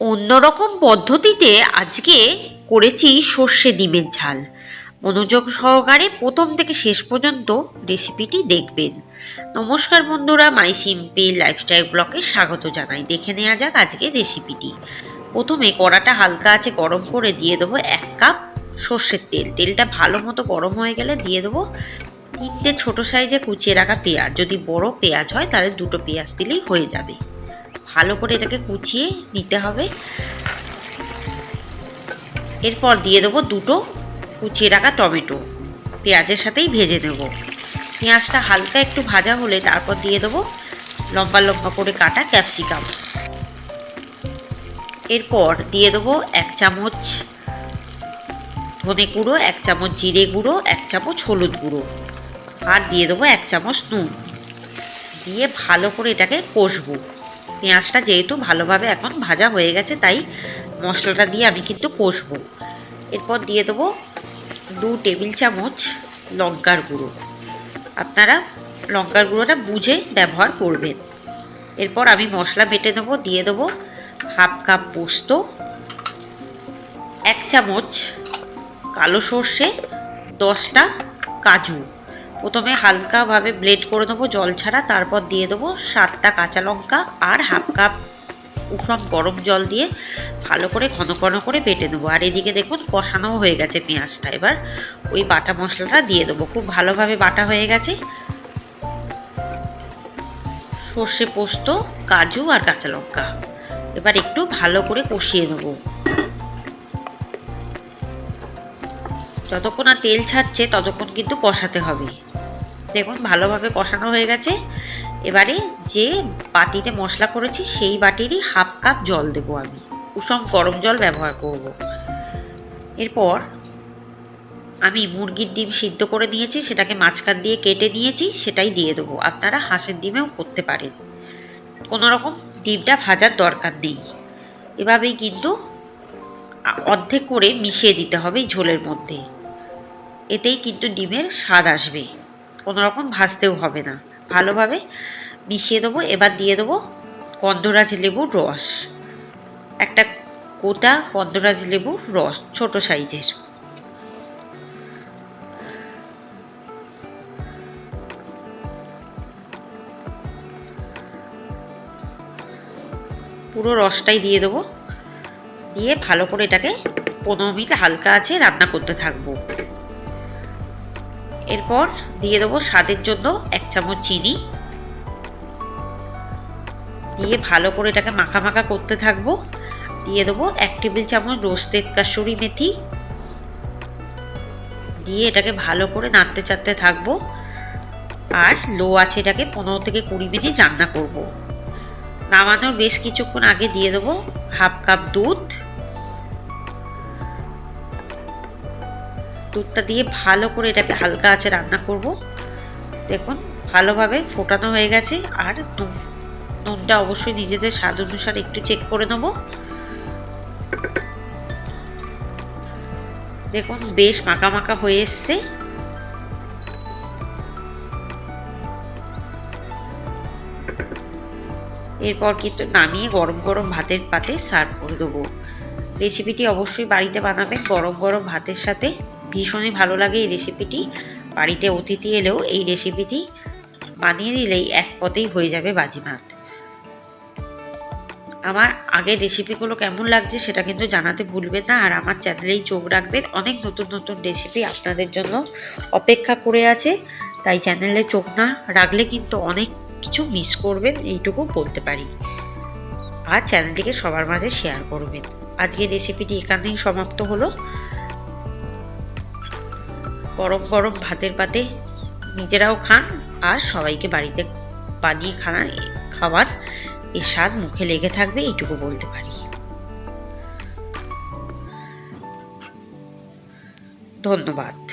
অন্যরকম পদ্ধতিতে আজকে করেছি সর্ষে ডিমের ঝাল। মনোযোগ সহকারে প্রথম থেকে শেষ পর্যন্ত রেসিপিটি দেখবেন। নমস্কার বন্ধুরা, মাই সিম্পল লাইফস্টাইল ব্লকে স্বাগত জানাই। দেখে নেওয়া যাক আজকে রেসিপিটি। প্রথমে কড়াটা হালকা আছে, গরম করে দিয়ে দেবো এক কাপ সর্ষের তেল। তেলটা ভালো মতো গরম হয়ে গেলে দিয়ে দেবো তিনটে ছোট সাইজে কুচিয়ে রাখা পেঁয়াজ। যদি বড় পেঁয়াজ হয়, তাহলে দুটো পেঁয়াজ দিলেই হয়ে যাবে। ভালো করে এটাকে কুচিয়ে নিতে হবে। এরপর দিয়ে দেবো দুটো কুচিয়ে রাখা টমেটো। পেঁয়াজের সাথেই ভেজে নেব। পেঁয়াজটা হালকা একটু ভাজা হলে তারপর দিয়ে দেবো লম্বা লম্বা করে কাটা ক্যাপসিকাম। এরপর দিয়ে দেবো এক চামচ ধনে গুঁড়ো, এক চামচ জিরে গুঁড়ো, এক চামচ হলুদ গুঁড়ো। আর দিয়ে দেবো এক চামচ নুন। দিয়ে ভালো করে এটাকে কষবো। পেঁয়াজটা যেহেতু ভালোভাবে এখন ভাজা হয়ে গেছে, তাই মশলাটা দিয়ে আমি কিন্তু কষবো। এরপর দিয়ে দেবো দু টেবিল চামচ লঙ্কার গুঁড়ো। আপনারা লঙ্কার গুঁড়োটা বুঝে ব্যবহার করবেন। এরপর আমি মশলা বেটে নেব, দিয়ে দেবো হাফ কাপ পোস্ত, এক চামচ কালো সর্ষে, দশটা কাজু। প্রথমে হালকাভাবে ব্লেড করে দেবো জল ছাড়া, তারপর দিয়ে দেবো সাতটা কাঁচা লঙ্কা আর হাফ কাপ উষম গরম জল দিয়ে ভালো করে ঘন ঘন করে বেটে নেব। আর এদিকে দেখুন, কষানোও হয়ে গেছে পেঁয়াজটা। এবার ওই বাটা মশলাটা দিয়ে দেবো। খুব ভালোভাবে বাটা হয়ে গেছে। সর্ষে পোস্ত, কাজু আর কাঁচা লঙ্কা। এবার একটু ভালো করে কষিয়ে নেব। যতক্ষণ না তেল ছাড়ছে, ততক্ষণ কিন্তু কষাতে হবে। দেখুন, ভালোভাবে কষানো হয়ে গেছে। এবারে যে বাটিতে মশলা করেছি, সেই বাটিরই হাফ কাপ জল দেবো আমি। কুসম গরম জল ব্যবহার করব। এরপর আমি মুরগির ডিম সিদ্ধ করে নিয়েছি, সেটাকে মাঝখান দিয়ে কেটে নিয়েছি, সেটাই দিয়ে দেবো। আপনারা হাঁসের ডিমেও করতে পারেন। কোনো রকম ডিমটা ভাজার দরকার নেই। এভাবেই কিন্তু অর্ধেক করে মিশিয়ে দিতে হবে ঝোলের মধ্যে। এতেই কিন্তু ডিমের স্বাদ আসবে। কোনো রকম ভাজতেও হবে না। ভালোভাবে মিশিয়ে দেবো, এবার দিয়ে দেবো গন্ধরাজ লেবুর রস। একটা গোটা গন্ধরাজ লেবুর রস, ছোট সাইজের। পুরো রসটাই দিয়ে দেবো। দিয়ে ভালো করে এটাকে পনেরো মিনিট হালকা আছে রান্না করতে থাকব। এরপর দিয়ে দেবো স্বাদের জন্য এক চামচ চিনি। দিয়ে ভালো করে এটাকে মাখা মাখা করতে থাকব। দিয়ে দেবো এক টেবিল চামচ রোস্টেড কাসুরি মেথি। দিয়ে এটাকে ভালো করে নাড়তে চাড়তে থাকব। আর লো আছে এটাকে পনেরো থেকে কুড়ি মিনিট রান্না করব। নামানোর বেশ কিছুক্ষণ আগে দিয়ে দেবো হাফ কাপ দুধ। দুধটা দিয়ে ভালো করে এটাকে হালকা আছে রান্না করব। দেখুন, ভালোভাবে ফোটানো হয়ে গেছে আর নুন, নুনটা অবশ্যই নিজেদের স্বাদ অনুসারে একটু চেক করে নেব। দেখুন, বেশ মাখা হয়ে এসছে। এরপর কিন্তু নামিয়ে গরম গরম ভাতের পাতে সার্ভ করে দেবো। রেসিপিটি অবশ্যই বাড়িতে বানাবেন গরম গরম ভাতের সাথে। ভীষণই ভালো লাগে এই রেসিপিটি বাড়িতে অতিথি এলেও এই রেসিপিটি বানিয়ে দিলেই এক পথেই হয়ে যাবে বাজিমাত। আমার আগের রেসিপিগুলো কেমন লাগছে সেটা কিন্তু জানাতে ভুলবেন না। আর আমার চ্যানেলেই চোখ রাখবেন। অনেক নতুন নতুন রেসিপি আপনাদের জন্য অপেক্ষা করে আছে। তাই চ্যানেলে চোখ না রাখলে কিন্তু অনেক কিছু মিস করবেন, এইটুকু বলতে পারি। আর চ্যানেলটিকে সবার মাঝে শেয়ার করবেন। আজকের রেসিপিটি এখানেই সমাপ্ত হলো। গরম ভাতের পাতে নিজেরাও খান আর সবাইকে বাড়িতে বানিয়ে খানা খাবার এর স্বাদ মুখে লেগে থাকবে, এইটুকু বলতে পারি। ধন্যবাদ।